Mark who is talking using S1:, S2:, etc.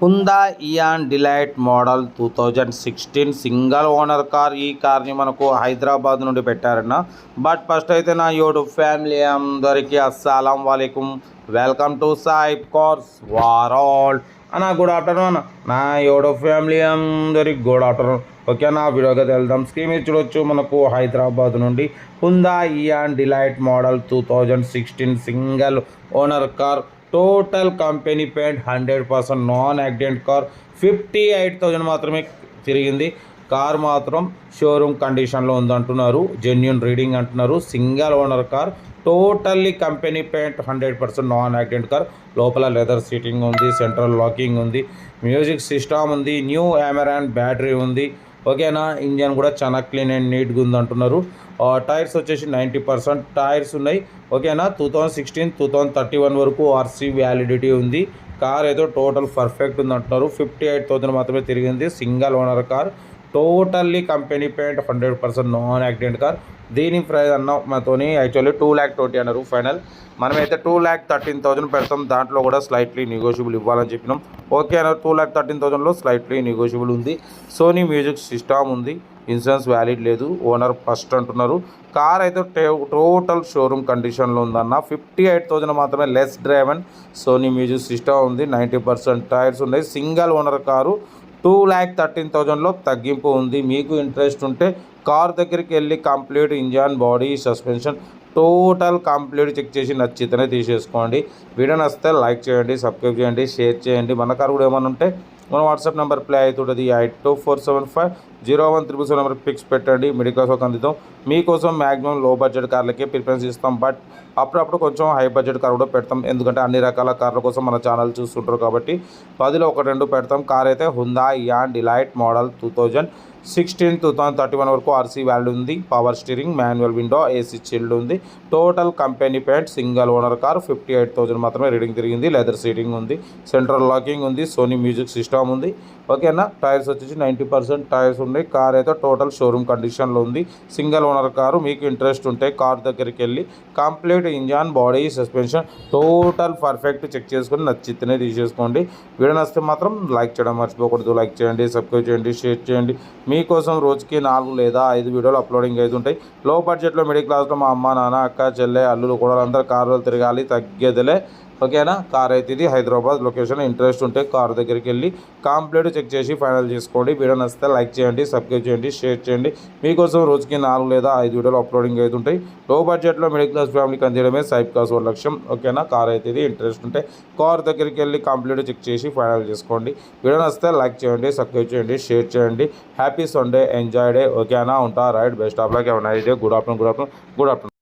S1: Hyundai Eon delight model two thousand sixteen single owner car ఈ కార్ని మనకు హైదరాబాద్ నుండి పెట్టారన్న. బట్ ఫస్ట్ అయితే నా యూట్యూబ్ ఫ్యామిలీ అందరికీ అస్సలం వాలేకుమ్ వెల్కమ్ టు సాయిబ్ కార్స్ వారాల్. అన్న గుడ్ ఆఫ్టర్నూన్ నా యూట్యూబ్ ఫ్యామిలీ అందరికి గుడ్ ఆఫ్టర్నూన్. ఓకే నా వీడియోకి వెళ్దాం. స్క్రీన్ మీద చూడొచ్చు మనకు హైదరాబాద్ నుండి Hyundai Eon delight model two thousand sixteen single owner car total company paint hundred percent non accident car fifty eight thousand మాత్రమే తిరిగింది. కార్ మాత్రం షోరూమ్ కండిషన్లో ఉందంటున్నారు. జెన్యున్ రీడింగ్ అంటున్నారు. Single owner car totally company paint hundred percent non accident car. లోపల leather seating ఉంది central locking ఉంది music system ఉంది న్యూ అమెరాన్ బ్యాటరీ ఉంది. ఓకేనా? ఇంజన్ కూడా చాలా క్లీన్ అండ్ నీట్గా ఉంది అంటున్నారు ఆ, టైర్స్ వచ్చేసి నైంటీ పర్సెంట్ టైర్స్ ఉన్నాయి. ఓకేనా? Two thousand sixteen two thousand thirty one వరకు ఆర్సీ వ్యాలిడిటీ ఉంది. కార్ ఏదో టోటల్ పర్ఫెక్ట్ ఉంది అంటున్నారు ఫిఫ్టీ ఎయిట్ థౌసండ్ మాత్రమే తిరిగింది. Single owner car. Totally company paint hundred percent non accident car. దీని ప్రైస్ అన్న మాతోని యాక్చువల్లీ టూ ల్యాక్ ట్వంటీ అన్నారు ఫైనల్. మనమైతే టూ ల్యాక్ థర్టీన్ థౌసండ్ పెడతాం. దాంట్లో కూడా స్లైట్లీ నెగోషియబుల్ ఇవ్వాలని చెప్పినాం. ఓకే అన్నారు. టూ ల్యాక్ థర్టీన్ థౌసండ్లో స్లైట్లీ నెగోషియబుల్ ఉంది. సోనీ మ్యూజిక్ సిస్టమ్ ఉంది. ఇన్సూరెన్స్ వ్యాలిడ్ లేదు. ఓనర్ ఫస్ట్ అంటున్నారు. కార్ అయితే టే- టోటల్ షోరూమ్ కండిషన్లో ఉందన్న. ఫిఫ్టీ ఎయిట్ థౌసండ్ మాత్రమే less drive and Sony music system ఉంది. నైంటీ పర్సెంట్ టైర్స్ ఉన్నాయి. Single owner car. Two lakh thirteen థౌజండ్లో తగ్గింపు ఉంది. మీకు ఇంట్రెస్ట్ ఉంటే కార్ దగ్గరికి వెళ్ళి complete engine body suspension total complete check చేసి నచ్చితేనే తీసేసుకోండి. వీడియో నచ్చితే లైక్ చేయండి సబ్స్క్రైబ్ చేయండి షేర్ చేయండి. మన కార్ కూడా ఏమైనా ఉంటే మన వాట్సాప్ నెంబర్ ప్లే అవుతుంటుంది. Eight two four seven five zero one triple seven number pics పెట్టండి. మెడికల్ ఒక అందుతాం మీకోసం మ్యాక్సిమం లో బడ్జెట్ కార్లకే ప్రిఫరెన్స్ ఇస్తాం. బట్ అప్పుడప్పుడు కొంచెం హై బడ్జెట్ కార్ కూడా పెడతాం. ఎందుకంటే అన్ని రకాల కార్ల కోసం మన ఛానల్ చూస్తుంటారు కాబట్టి పదిలో ఒక రెండు పెడతాం. కార్ అయితే Hyundai Eon delight model two thousand sixteen two thousand thirty one వరకు ఆర్సీ వ్యాల్యూ ఉంది. Power steering manual window AC chilled ఉంది. Total company paint single owner car fifty eight thousand మాత్రమే రీడింగ్ తిరిగింది. లెదర్ సీటింగ్ ఉంది. Central locking ఉంది. Sony music system ఉంది. ఓకేనా tyres వచ్చేసి నైంటీ పర్సెంట్ టైర్స్ ఉన్నాయి కార్ అయితే టోటల్ షోరూమ్ కండిషన్లో ఉంది. సింగల్ ఓనర్ కారు మీకు ఇంట్రెస్ట్ ఉంటే కార్ దగ్గరికి వెళ్ళి complete engine body suspension total perfect check చేసుకొని నచ్చితేనే తీసేసుకోండి. వీడియో నచ్చితే మాత్రం లైక్ చేయడం మర్చిపోకూడదు. లైక్ చేయండి సబ్స్క్రైబ్ చేయండి షేర్ చేయండి. మీకోసం రోజుకి నాలుగు లేదా ఐదు వీడియోలు అప్లోడింగ్ అవుతుంటాయి లో బడ్జెట్లో మిడిల్ క్లాస్లో మా అమ్మ నాన్న అక్క చెల్లె అల్లులు కూడా అందరూ కారులో తిరగాలి తగ్గేదిలే. ఓకేనా? కార్ అయితే ఇది హైదరాబాద్ లొకేషన్ ఇంట్రెస్ట్ ఉంటే కార్ దగ్గరికి వెళ్ళి కంప్లీట్ చెక్ చేసి ఫైనల్ చేసుకోండి. వీడియో నచ్చితే లైక్ చేయండి సబ్స్క్రైబ్ చేయండి షేర్ చేయండి. మీకోసం రోజుకి నాలుగు లేదా ఐదు వీడియోలు అప్లోడింగ్ అవుతుంటాయి లో బడ్జెట్లో మిడిల్ క్లాస్ ఫ్యామిలీకి అందించడమే సైబ్ కాస్ ఒక లక్ష్యం. ఓకేనా? కార్ అయితే ఇది ఇంట్రెస్ట్ ఉంటే కార్ దగ్గరికి వెళ్ళి కంప్లీట్ చెక్ చేసి ఫైనల్ చేసుకోండి. వీడియో నచ్చితే లైక్ చేయండి సబ్స్క్రైబ్ చేయండి షేర్ చేయండి. Happy Sunday enjoy day. ఓకేనా? ఉంటా రైట్ బెస్ట్ ఆఫ్ లాక్. ఏమైనా good afternoon good afternoon good afternoon.